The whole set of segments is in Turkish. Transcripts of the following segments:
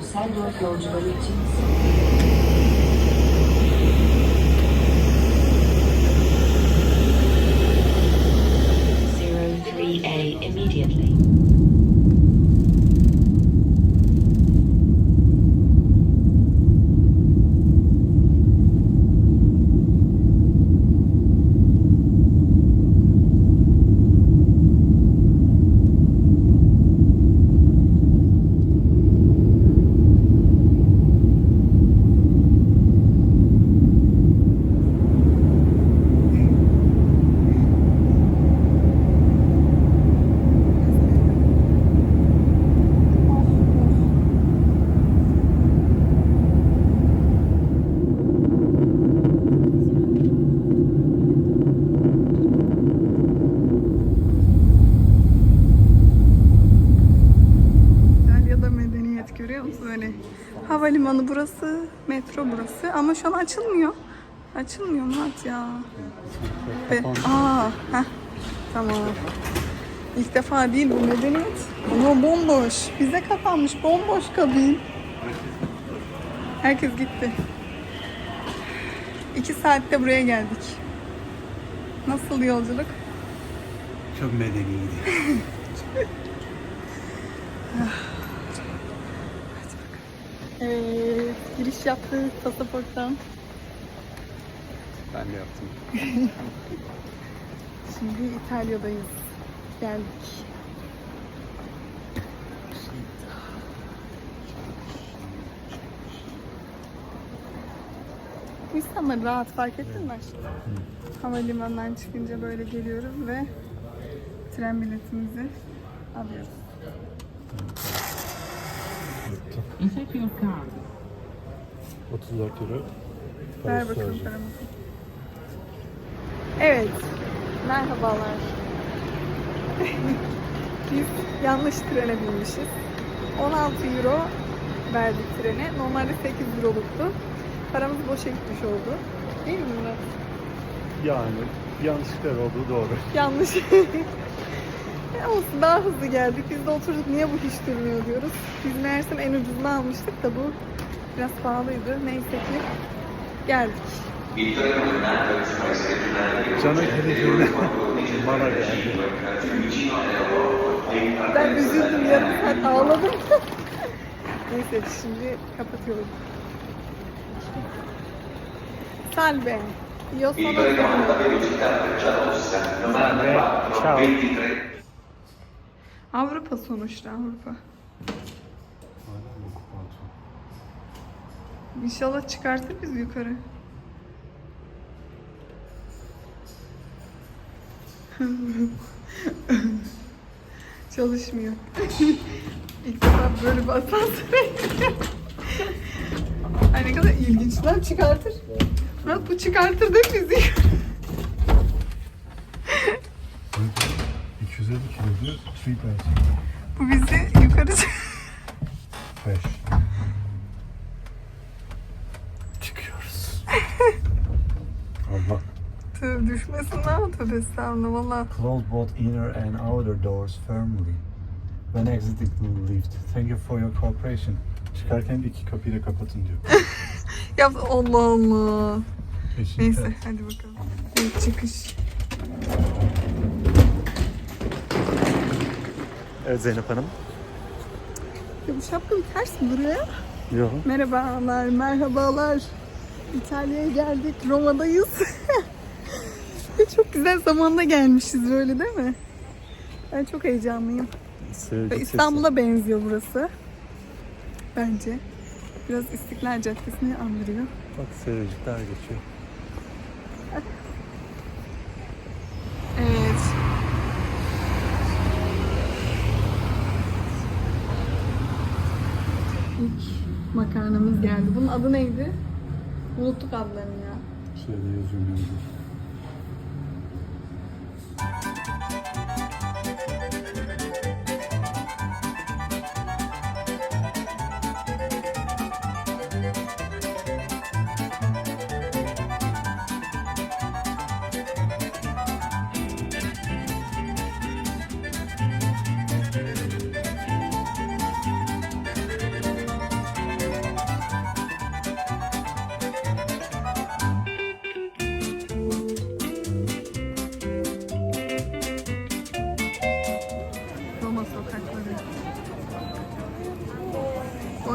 Düsseldorf yolcuları için ama şu an açılmıyor. Açılmıyor Murat ya. Ve, aa, heh, tamam. İlk defa değil bu medeniyet. Ama bomboş. Bize kapanmış bomboş kabin. Herkes gitti. İki saatte buraya geldik. Nasıl yolculuk? Çok medeniydi. Evet, giriş yaptık pasaporttan. Ben de yaptım. Şimdi İtalya'dayız. Geldik. İnsanlar rahat fark ettin mi? Havalimanından çıkınca böyle geliyoruz ve tren biletimizi alıyoruz. Insert your card. 34 euro. Ver bakalım paramızı. Evet. Merhabalar. Biz yanlış trene binmişiz. 16 euro verdik trene. Normalde 8 euroluktu. Paramız boşa gitmiş oldu. Değil mi Murat? Yani yanlışlıklar olduğu doğru. Yanlış. Ya Olsun daha hızlı geldik. Biz de oturduk niye bu hiç durmuyor diyoruz. Biz meğersem en ucuzunu almıştık da bu biraz pahalıydı. Neyse ki geldik. Çanakkale'de bana geldi. Ben üzüldüm yarım saat ağladım. Neyse şimdi kapatıyorum. Salve. Io sono. Avrupa sonuçta Avrupa. İnşallah çıkartır biz yukarı. Çalışmıyor. İlk defa böyle bir asansöre Ay ne kadar ilginç lan çıkartır. Murat bu çıkartır değil mi bizi? 250 kilodur. 3 pence. bu bizi yukarı çık- 5. Çıkıyoruz. Allah. Tövbe düşmesin lan tövbe estağfurullah valla. Close both inner and outer doors firmly. When exiting the lift. Thank you for your cooperation. Çıkarken de iki kapıyı da kapatın diyor. Ya Allah Allah. Peşin Neyse hadi bakalım. Evet çıkış. Evet Zeynep Hanım. Ya bu şapka bir ters mi duruyor? Yok. Merhabalar, merhabalar. İtalya'ya geldik, Roma'dayız. Çok güzel zamanda gelmişiz böyle değil mi? Ben çok heyecanlıyım. Ve İstanbul'a benziyor burası. Bence. Biraz İstiklal Caddesi'ni andırıyor. Bak sevecikler geçiyor. Evet. İlk makarnamız geldi. Bunun adı neydi? Unuttuk adlarını ya. Şöyle yazıyorum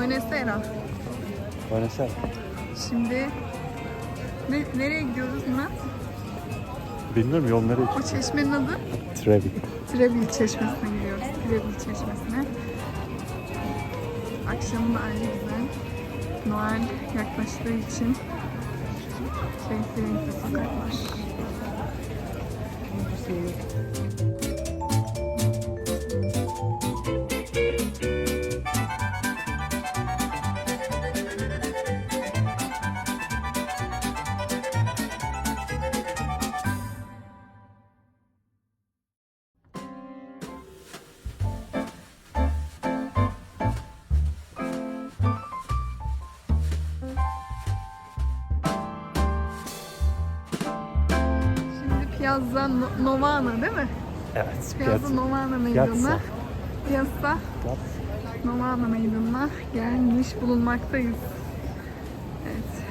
Buenos Şimdi ne, nereye gidiyoruz Murat? Bilmiyorum yol nereye O çeşmenin adı Trevi. Trevi Çeşmesi'ne gidiyoruz. Trevi Çeşmesi'ne. Akşamın ayrı güzel. Noel yaklaştığı için renkli renkli sokaklar. Şimdi Piazza No- Novana değil mi? Evet. Piazza Novana meydanına. Piazza Novana meydanına gelmiş bulunmaktayız. Evet.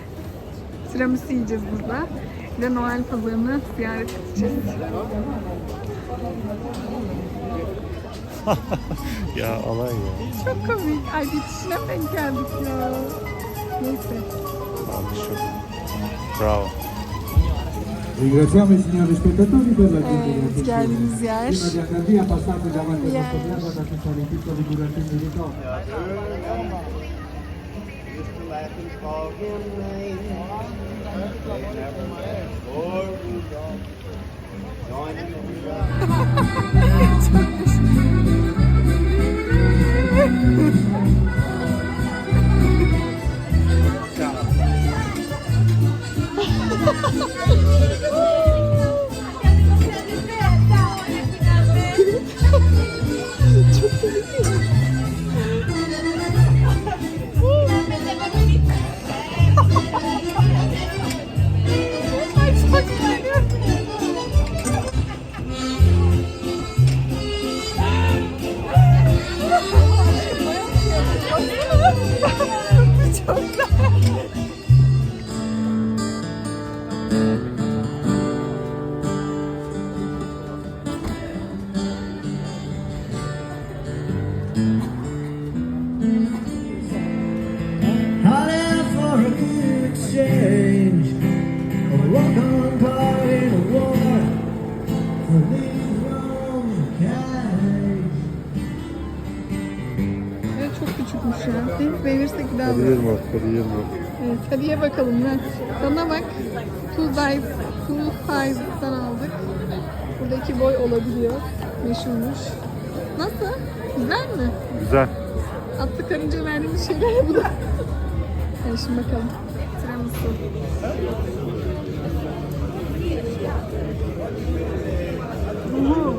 Tiramisu yiyeceğiz burada. Bir de Noel pazarını ziyaret edeceğiz. Ya alay ya. Çok komik. Ay bitişine denk geldik ya. Neyse. Almışım. Bravo. Evet, gentilezza. geldiğimiz yer. Prima di artık. Hadi yiyelim artık. Evet hadi ye bakalım Murat. Sana bak. Two size, two sizes'tan aldık. Buradaki boy olabiliyor. Meşhurmuş. Nasıl? Güzel mi? Güzel. Atlı karınca verdiğimiz şeyler bu da. Hadi şimdi bakalım. Tiramisu. Oho.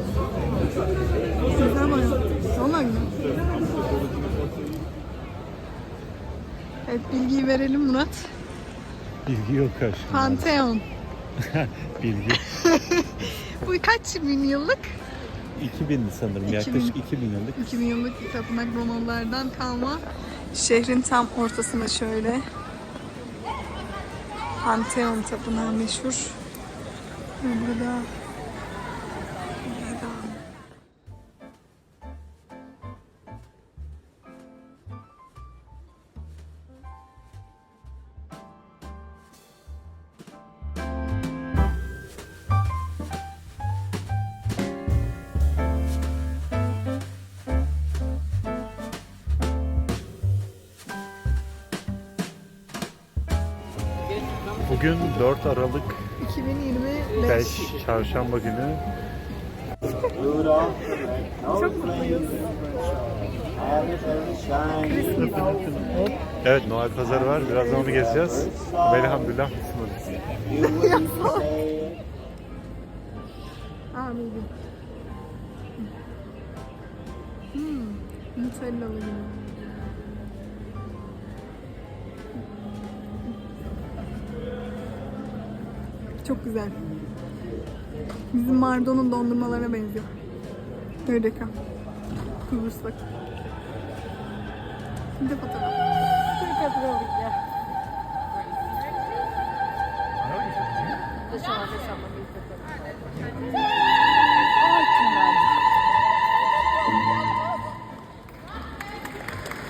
Güzel baya. Valla güzel. Evet bilgiyi verelim Murat. Bilgi yok karşımda. Pantheon. Bilgi. Bu kaç bin yıllık? 2000 sanırım. 2000. Yaklaşık 2000 yıllık. 2000 yıllık bir tapınak Romalılardan kalma. Şehrin tam ortasında şöyle. Pantheon tapınağı meşhur. Burada Bugün 4 Aralık 2025. 5 Çarşamba günü. Çok mutluyuz. Evet Noel Pazarı var. Birazdan onu gezeceğiz. Velhamdülillah Müslümanız. Amin. Hmm, Nutellalı gibi. Çok güzel. Bizim Mardon'un dondurmalarına benziyor. Öyle kal. Kıbrıs'ta. Bir de fotoğraf.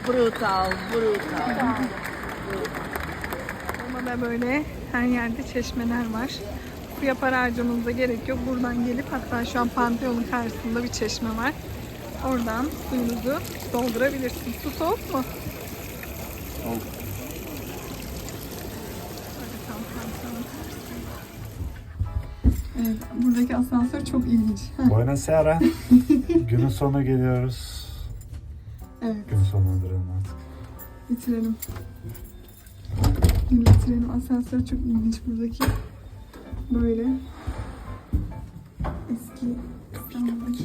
Brutal, brutal. Roma'da böyle her yerde çeşmeler var. Suya para harcamanıza gerek yok. Buradan gelip hatta şu an Pantheon'un karşısında bir çeşme var. Oradan suyunuzu doldurabilirsiniz. Su soğuk mu? Soğuk. Evet, buradaki asansör çok ilginç. Heh, Buonasera. Günün sonuna geliyoruz. evet, Gün sonlandıralım artık. bitirelim. Gün bitirelim. Asansör çok ilginç buradaki. Böyle eski İstanbul'daki